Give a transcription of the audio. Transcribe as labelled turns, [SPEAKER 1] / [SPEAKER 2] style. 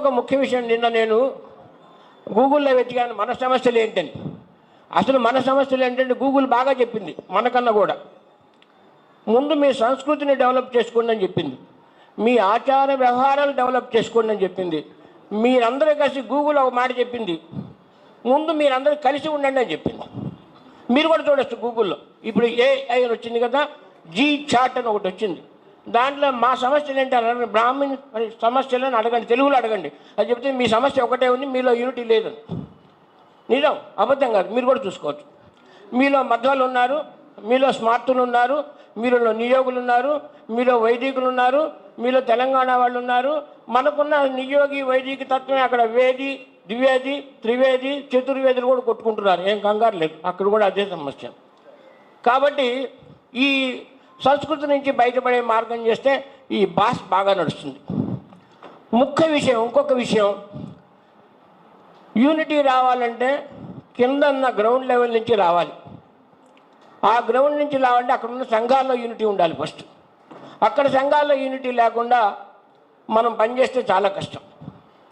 [SPEAKER 1] ఇంకొక ముఖ్య విషయం నిన్న నేను గూగుల్లో వెతికాను మన సమస్యలు ఏంటని. అసలు మన సమస్యలు ఏంటంటే గూగుల్ బాగా చెప్పింది మనకన్నా కూడా. ముందు మీ సంస్కృతిని డెవలప్ చేసుకోండి అని చెప్పింది. మీ ఆచార వ్యవహారాలు డెవలప్ చేసుకోండి అని చెప్పింది. మీరందరూ కలిసి గూగుల్ ఒక మాట చెప్పింది. ముందు మీరందరూ కలిసి ఉండండి అని చెప్పింది. మీరు కూడా చూడొచ్చు గూగుల్లో. ఇప్పుడు ఏఐ వచ్చింది కదా జీ చాట్ అని ఒకటి వచ్చింది. దాంట్లో మా సమస్యలు ఏంటి అని అడగండి. బ్రాహ్మణ్ సమస్యలను అడగండి. తెలుగులో అడగండి. అది చెప్తే మీ సమస్య ఒకటే ఉంది మీలో యూనిటీ లేదని నిజం? అబద్ధం కాదు. మీరు కూడా చూసుకోవచ్చు. మీలో మధ్వాలు ఉన్నారు మీలో స్మార్తులు ఉన్నారు మీలో నియోగులు ఉన్నారు మీలో వైదికులు ఉన్నారు మీలో తెలంగాణ వాళ్ళు ఉన్నారు. మనకున్న నియోగి వైదిక తత్వమే అక్కడ వేది ద్వివేది త్రివేది చతుర్వేదులు కూడా కొట్టుకుంటున్నారు. ఏం కంగారు లేదు. అక్కడ కూడా అదే సమస్య. కాబట్టి ఈ సంస్కృతి నుంచి బయటపడే మార్గం చేస్తే ఈ భాష బాగా నడుస్తుంది. ముఖ్య విషయం ఇంకొక విషయం. యూనిటీ రావాలంటే కింద ఉన్న గ్రౌండ్ లెవెల్ నుంచి రావాలి. ఆ గ్రౌండ్ నుంచి రావాలంటే అక్కడ ఉన్న సంఘాల్లో యూనిటీ ఉండాలి ఫస్ట్. అక్కడ సంఘాల్లో యూనిటీ లేకుండా మనం పనిచేస్తే చాలా కష్టం.